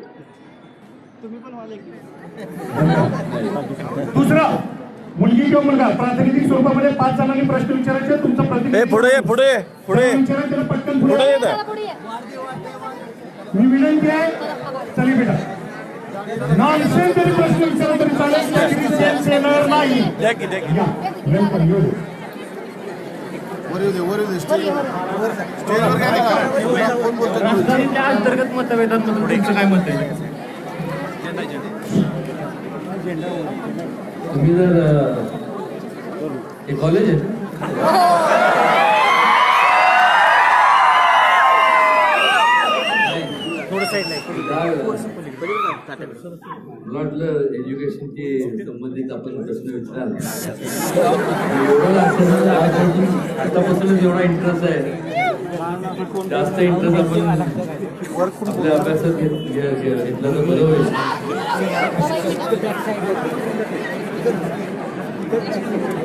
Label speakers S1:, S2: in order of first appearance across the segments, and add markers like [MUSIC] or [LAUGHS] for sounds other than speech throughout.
S1: [LAUGHS] दुसरा मुलगी किंवा मुलगा प्रातिनिधिक स्वरूपामध्ये पाच जणांनी प्रश्न विचारायचे तुमचा प्रतिनिधी
S2: पुढे पुढे पुढे.
S1: विचारा त्याला पटकन
S2: पुढे
S1: पुढे. मी विनंती आहे चली बेटा. नॉनसेन्स जरी प्रश्न विचारला तरी चालेल त्याची सेन्स येणार नाही.
S2: द्या की द्या की.
S1: या वेलकम येऊ दे.
S3: वर येऊ मत आहे येऊ
S4: तुमचं काय मत आहे? तुम्ही जर हे कॉलेज आहे वाटलं एज्युकेशनची संबंधित आपण प्रश्न विचाराल. आतापासूनच एवढा इंटरेस्ट आहे. जास्त इंटरेस्ट आपण आपल्या अभ्यासात घेतला तर बरं होईल.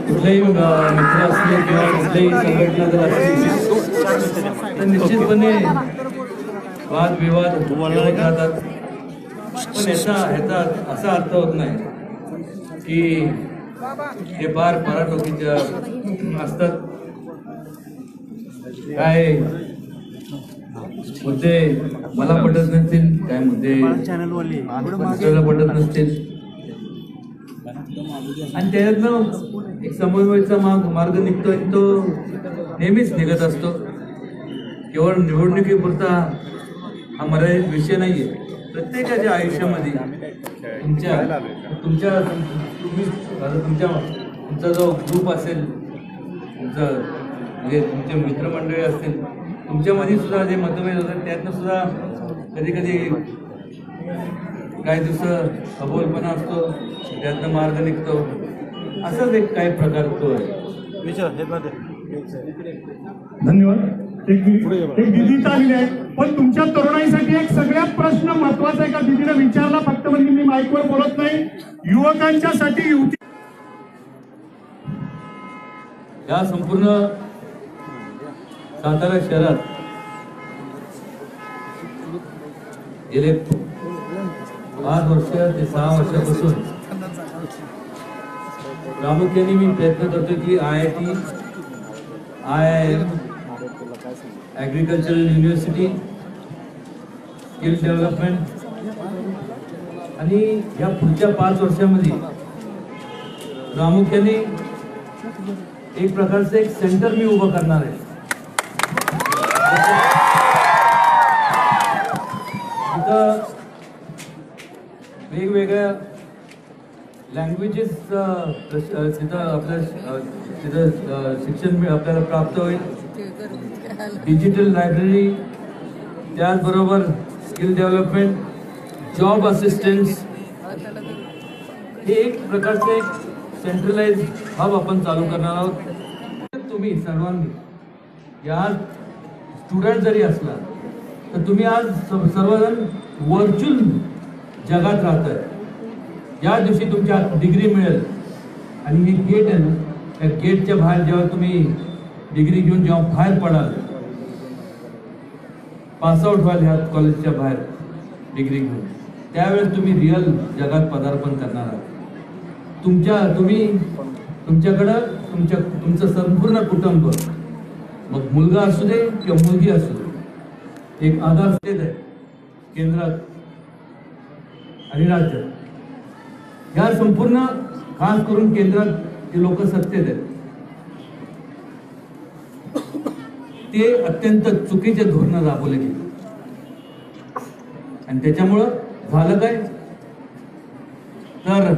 S4: कुठलेही मित्र असले किंवा कुठल्याही संघटना जर असतील तर निश्चितपणे वादविवाद होत राहतात पण याचा ह्याचा असा अर्थ होत नाही की हे फार पराटोकीच्या असतात. काय? मुद्दे मला पटत नसतील. काय मुद्दे? पटत नसतील. आणि त्याच्यातनं एक समन्वयचा मार्ग मार्ग निघतो आणि तो नेहमीच निघत असतो. केवळ निवडणुकीपुरता हा मर्यादित विषय नाहीये. प्रत्येकाच्या आयुष्यामध्ये तुमच्या तुमच्या तुम्ही तुमच्या तुमचा जो ग्रुप असेल तुमचं म्हणजे तुमचे मित्रमंडळी असतील तुमच्यामध्ये सुद्धा जे मतभेद होतात त्यातनं सुद्धा कधी कधी काही दिवस अबोलपणा असतो त्यातनं मार्ग निघतो. असंच एक काही प्रकार तो आहे
S1: धन्यवाद. एक दिदी आलेली आहे. पण तुमच्या तरुणाईसाठी एक सगळ्यात प्रश्न महत्त्वाचा आहे का? दिदीने विचारला फक्त म्हणजे मी माईकवर बोलत नाही. युवकांच्यासाठी युवती
S4: या संपूर्ण सातारा शहरात गेले पाच वर्ष ते सहा वर्षापासून. प्रामुख्याने मी प्रयत्न करतो की I I T I I M agricultural university skill development आणि या पुढच्या पाच वर्षामध्ये प्रामुख्याने एक प्रकारचं एक सेंटर मी उभं करणार आहे. तिथं वेगवेगळ्या लँग्वेजेस तिथं आपल्या तिथं शिक्षण आपल्याला प्राप्त होईल. डिजिटल लायब्ररी त्याचबरोबर स्किल डेव्हलपमेंट जॉब असिस्टन्स हे एक प्रकारचं एक सेंट्रलाइज हब आपण चालू करणार आहोत. तुम्ही सर्वांनी या स्टुडंट जरी असला तर तुम्ही आज स- सर्वजण व्हर्च्युअल जगात राहताय. ज्या दिवशी तुमच्या डिग्री मिळेल. आणि हे गेट आहे ना त्या गेटच्या बाहेर जेव्हा तुम्ही डिग्री घेऊन जेव्हा बाहेर पडाल पासआउट व्हाल ह्या कॉलेजच्या बाहेर डिग्री घेऊन त्यावेळेस तुम्ही रिअल जगात पदार्पण करणार आहात. तुमच्या तुम्ही तुमच्याकडं तुमच्या तुमचं संपूर्ण कुटुंब मग मुलगा असू दे किंवा मुलगी असू दे एक आधार आहे केंद्रात आणि राज्यात. ह्या संपूर्ण खास करून केंद्रात जे लोक सत्तेत आहेत ते अत्यंत चुकीचे धोरणं राबवले गेले. आणि त्याच्यामुळं झालं काय? तर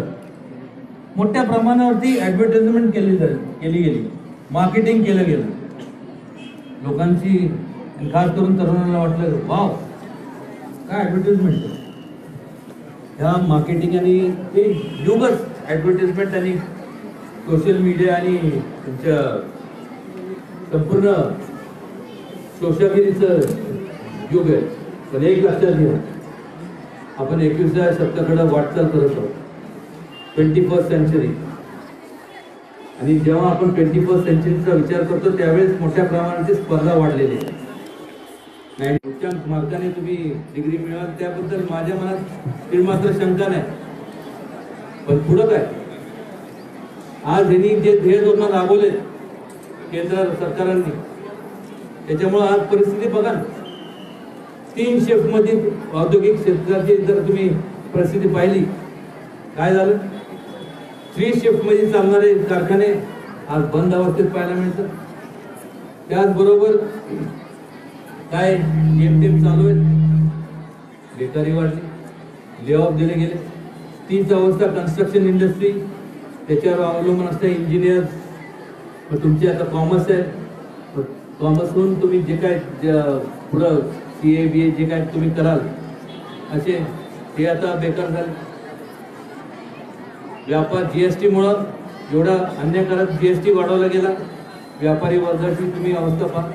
S4: मोठ्या प्रमाणावरती ऍडव्हर्टाइजमेंट केली केली गेली. मार्केटिंग केलं गेलं. लोकांची आणि खास करून तरुणांना वाटलं वाव काय ॲडव्हर्टिजमेंट ह्या मार्केटिंग आणि ते युगच ॲडव्हर्टिजमेंट आणि सोशल मीडिया आणि तुमच्या संपूर्ण सोशागिरीचं युग आहे. पण एक लक्षात घ्या आपण एकविसाव्या शतकाकडे वाटचाल करत आहोत. ट्वेंटी फर्स्ट सेंचुरी आणि जेव्हा आपण ट्वेंटी फर्स्ट सेंचुरीचा विचार करतो त्यावेळेस मोठ्या प्रमाणाची स्पर्धा वाढलेली आहे. नाही उच्च मार्काने तुम्ही डिग्री मिळवाल त्याबद्दल माझ्या मनात मात्र शंका नाही. पण पुढं काय? आज यांनी जे ध्येय धोरण राबवले केंद्र सरकारांनी त्याच्यामुळं आज परिस्थिती बघा ना. तीन शिफ्ट औद्योगिक क्षेत्राची जर तुम्ही परिस्थिती पाहिली काय झालं? थ्री शिफ्टमध्ये चालणारे कारखाने आज बंद अवस्थेत पाहायला मिळतात. त्याचबरोबर काय जेमतेम चालू आहेत? बेकारी वाढली लेऑफ दिले गेले. तीच अवस्था कन्स्ट्रक्शन इंडस्ट्री त्याच्यावर अवलंबून असते इंजिनियर्स मग तुमची आता कॉमर्स आहे. कॉमर्सहून तुम्ही जे काय ज- पुढं सी ए बी ए जे काय तुम्ही कराल असे ते आता बेकार झाले. व्यापार जी जीएसटी मुळे एवढा जी एस टी वाढवला गेला. व्यापारी वर्गाची तुम्ही अवस्था पहा.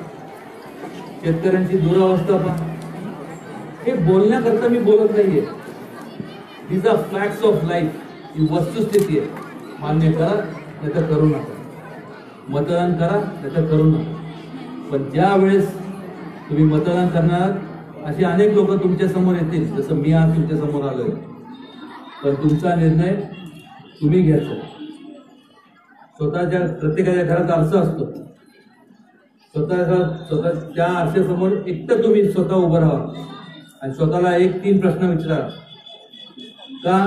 S4: शेतकऱ्यांची दुरावस्था पहा. हे बोलण्याकरता मी बोलत नाहीये. These are facts of life ही वस्तुस्थिती आहे. मान्य करा नाही तर करू नका. मतदान करा नाही तर करू नका. पण ज्या वेळेस तुम्ही मतदान करणार असे अनेक लोक तुमच्यासमोर येतील. जसं मी आज तुमच्यासमोर आलोय. पण तुमचा निर्णय तुम्ही घ्यायचा. स्वतःच्या प्रत्येकाच्या घरात आरसा असतो. स्वतः त्या आरशासमोर एकटं तुम्ही स्वतः उभं राहा. आणि स्वतःला एक तीन प्रश्न विचारा. का?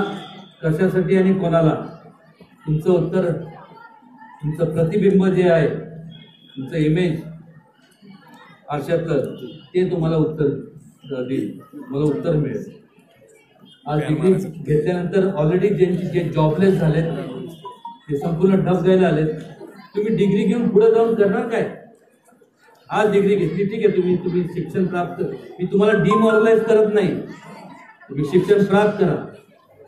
S4: कशासाठी आणि कोणाला? तुमचं उत्तर तुमचं प्रतिबिंब जे आहे तुमचं इमेज आरशातलं ते तुम्हाला उत्तर देईल. मला उत्तर मिळेल. आज डिग्री घेतल्यानंतर ऑलरेडी ज्यांची जे जॉबलेस झालेत ते संपूर्ण डब द्यायला आलेत. तुम्ही डिग्री घेऊन पुढे जाऊन करणार काय? आज डिग्री घेतली ठीक आहे तुम्ही तुम्ही शिक्षण प्राप्त मी तुम्हाला डिमॉरलाइज करत नाही. तुम्ही शिक्षण प्राप्त करा.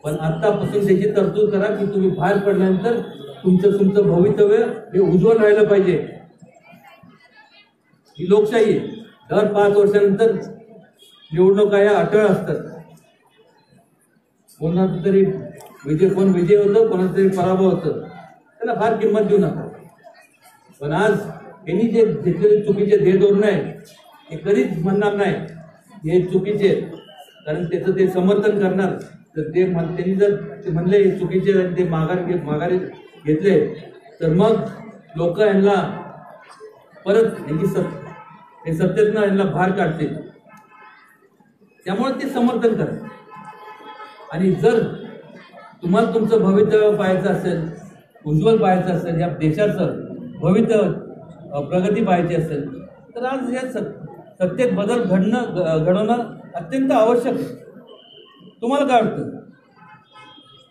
S4: पण आत्तापासून त्याची तरतूद करा की तुम्ही बाहेर पडल्यानंतर तुमचं तुमचं भवितव्य हे उज्ज्वल राहिलं पाहिजे. ही लोकशाही दर पाच वर्षानंतर निवडणुका या अटळ असतात. कोणाचं तरी विजय कोण विजय होतं कोणाचं तरी पराभव होतं त्याला फार किंमत देऊ नका. पण आज यांनी जे घेतलेले चुकीचे ध्येय धोरण आहे हे कधीच म्हणणार नाही. हे चुकीचे कारण त्याचं ते समर्थन करणार. तर ते म्हण- त्यांनी जर ते म्हणले हे चुकीचे आणि ते माघार घे माघारी घेतले तर मग लोक यांना परत यांची सत हे सत्तेतनं यांना भार काढतील. त्यामुळे ते समर्थन करा. आणि जर तुम्हाला तुमचं भवितव्य पाहायचं असेल उज्ज्वल पाहायचं असेल या देशाचं भवितव्य प्रगती पाहायची असेल तर आज या सत- सत्तेत बदल घडणं ग- घडवणं अत्यंत आवश्यक आहे. तुम्हाला काय वाटतं?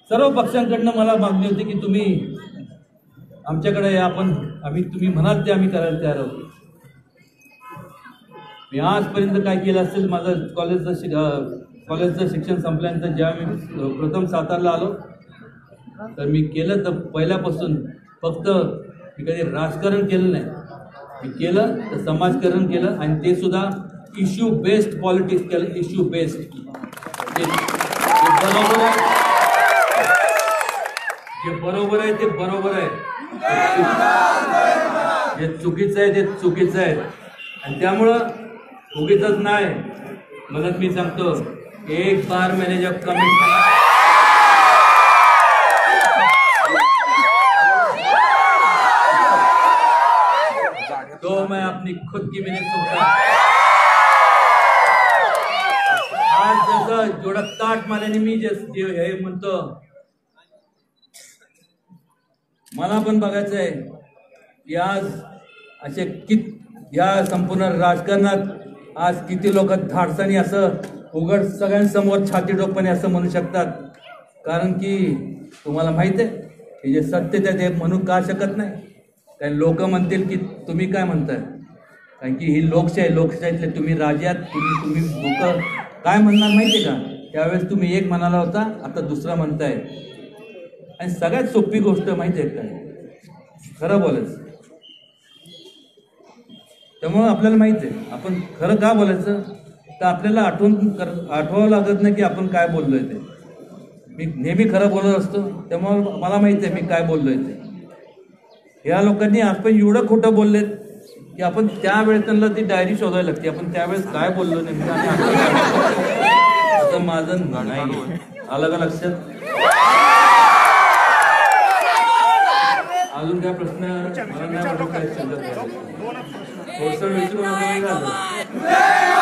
S4: सर्व पक्षांकडनं मला मागणी होती की तुम्ही आमच्याकडे या, आपण आम्ही तुम्ही म्हणाल ते आम्ही करायला तयार आहोत. मी आजपर्यंत काय केलं असेल माझं कॉलेजचं शिक कॉलेजचं शिक्षण संपल्यानंतर जेव्हा मी प्रथम सातारला आलो तर मी केलं तर पहिल्यापासून फक्त मी कधी राजकारण केलं नाही. केलं तर समाजकरण केलं आणि ते सुद्धा इश्यू बेस्ड पॉलिटिक्स केलं इश्यू बेस्ड बरोबर आहे जे बरोबर आहे ते बरोबर आहे. जे चुकीचं आहे ते चुकीचं आहे. आणि त्यामुळं उगीच नाही. म्हणत मी सांगतो एक बार मैंने जब तो अपनी खुद की भी नहीं आज जसं जोडक ताट मारल्याने मी जे हे म्हणतो मला पण बघायचं आहे की आज असे कित या संपूर्ण राजकारणात आज किती लोक धाडसानी असं उघड सगळ्यांसमोर छाती डोकपणे असं म्हणू शकतात. कारण की तुम्हाला माहीत आहे हे जे सत्य ते ते म्हणू का शकत नाही? कारण लोक म्हणतील की तुम्ही काय म्हणताय? कारण की ही लोकशाही लोकशाहीतले तुम्ही राजात तुम्ही तुम्ही लोक. काय म्हणणार माहितीये का? त्यावेळेस तुम्ही एक म्हणाला होता आता दुसरा म्हणताय. आणि सगळ्यात सोपी गोष्ट माहिती आहे काय खरं बोलायचं. त्यामुळं आपल्याला माहिती आहे आपण खरं का बोलायचं? तर आपल्याला आठवण कर आठवावं लागत नाही की आपण काय बोललोय ते. मी नेहमी खरं बोलत असतो त्यामुळे मला माहिती आहे मी काय बोललोय ते. ह्या लोकांनी आपण एवढं खोटं बोललेत. की आपण त्यावेळेस त्यांना ती डायरी शोधायला लागते. आपण त्यावेळेस काय बोललो नेमकं आता माझं नाही. आलं का लक्षात? अजून काय प्रश्न मला नाही वाटत काय शिल्लक थोडंसं विचारून आता नाही झालं.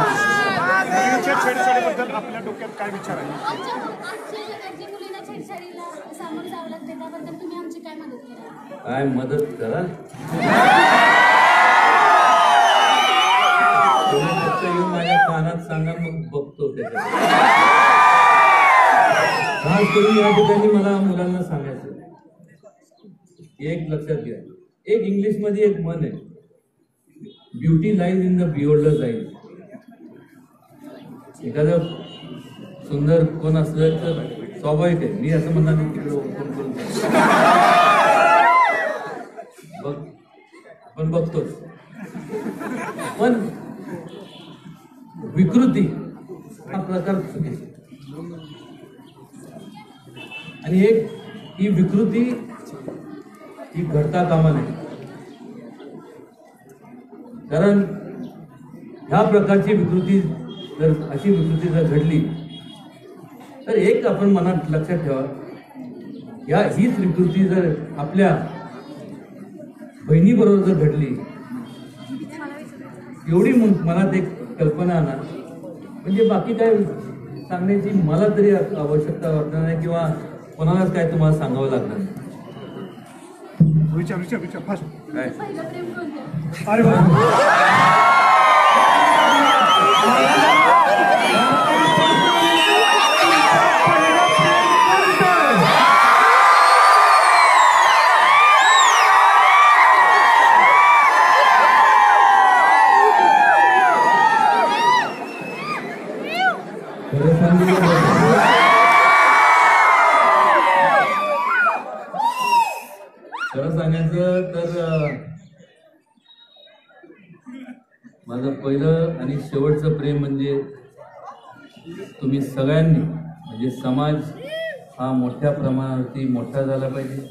S1: मुलींच्या छेडछाडीबद्दल आपल्या डोक्यात काय विचार आहे
S2: आमच्या आमच्या जगात जे मुलींना छेडछाडीला सामोरं जावं लागतं त्याबद्दल तुम्ही आमची काय मदत केली
S4: काय मदत करा? तुम्ही फक्त येऊन माझ्या कानात सांगा मग बघतो त्याच्यात. खास करून या ठिकाणी मला मुलांना सांगायचं एक लक्षात घ्या. एक इंग्लिशमध्ये एक मन आहे. Beauty lies in the beholder lies एखादं सुंदर कोण असलं तर स्वाभाविक आहे. मी असं म्हणणार नाही तिकडे ओपन करून बघ आपण बघतोच. पण विकृती हा प्रकार चुकीचा आणि एक ही विकृती ही घडता कामा नये. कारण ह्या प्रकारची विकृती जर अशी विकृती जर घडली तर एक आपण मनात लक्षात ठेवा या हीच विकृती जर आपल्या बहिणीबरोबर जर घडली एवढी मन- मनात एक कल्पना आणा म्हणजे बाकी काय सांगण्याची मला तरी आवश्यकता वाटणार नाही किंवा कोणालाच काय तुम्हाला सांगावं लागणार नाही.
S1: विचार विचार विचार फास्ट.
S4: काय?
S2: पहिलं प्रेम कोणतं?
S1: अरे
S4: शेवटचं प्रेम म्हणजे तुम्ही सगळ्यांनी म्हणजे समाज हा मोठ्या प्रमाणावरती मोठा झाला पाहिजे.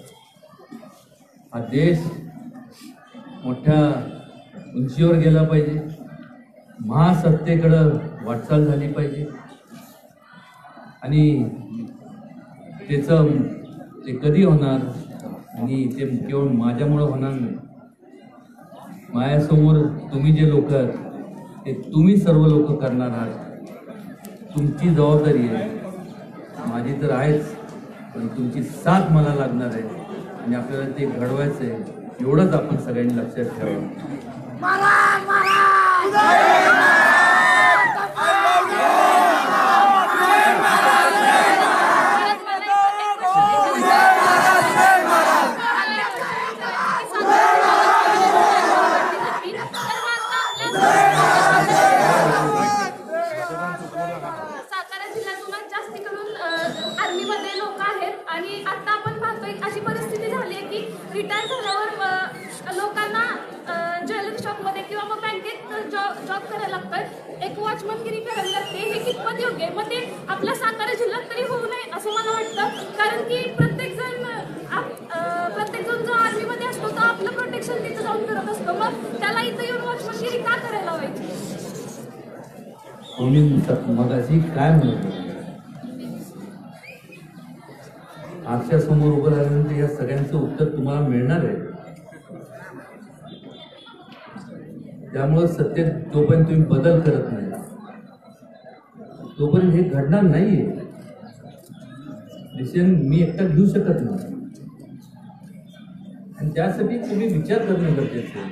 S4: हा देश मोठ्या उंचीवर गेला पाहिजे. महासत्तेकडं वाटचाल झाली पाहिजे. आणि त्याचं ते कधी होणार आणि ते केवळ माझ्यामुळं होणार नाही. माझ्यासमोर तुम्ही जे लोक आहात ते तुम्ही सर्व लोक करणार आहात. तुमची जबाबदारी आहे. माझी तर आहेच पण तुमची साथ मला लागणार आहे. आणि आपल्याला ते घडवायचं आहे एवढंच आपण सगळ्यांनी लक्षात ठेवावं.
S2: करायला लागतात एक वॉचमनगिरी करायला लागते हे कितपत योग्य आहे? मग ते आपल्या सातारा जिल्ह्यात तरी होऊ नये असं मला वाटतं. कारण की प्रत्येक जण प्रत्येक जण जो आर्मीमध्ये असतो तो आपलं प्रोटेक्शन तिथं जाऊन करत असतो. मग त्याला इथं येऊन वॉचमनगिरी का करायला हवी
S4: तुम्ही मगाशी काय म्हणतो होता? आरशासमोर उभं राहिल्यानंतर या सगळ्यांचं उत्तर तुम्हाला मिळणार आहे? त्यामुळं सत्य जोपर्यंत तुम्ही बदल करत नाही तोपर्यंत हे घडणार नाहीये. डिसिजन मी एकटा घेऊ शकत नाही. आणि त्यासाठी तुम्ही विचार करणं गरजेचं आहे.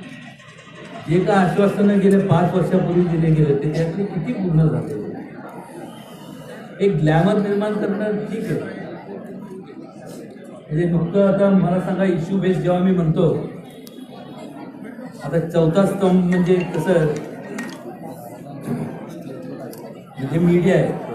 S4: जे का आश्वासनं गेले पाच वर्षापूर्वी दिले गेले ते त्यातले किती पूर्ण झाले? एक ग्लॅमर निर्माण करणं ठीक आहे. म्हणजे नुकतं आता मला सांगा इश्यू बेस जेव्हा मी म्हणतो आता चौथा स्तंभ म्हणजे कसं? म्हणजे मीडिया आहे.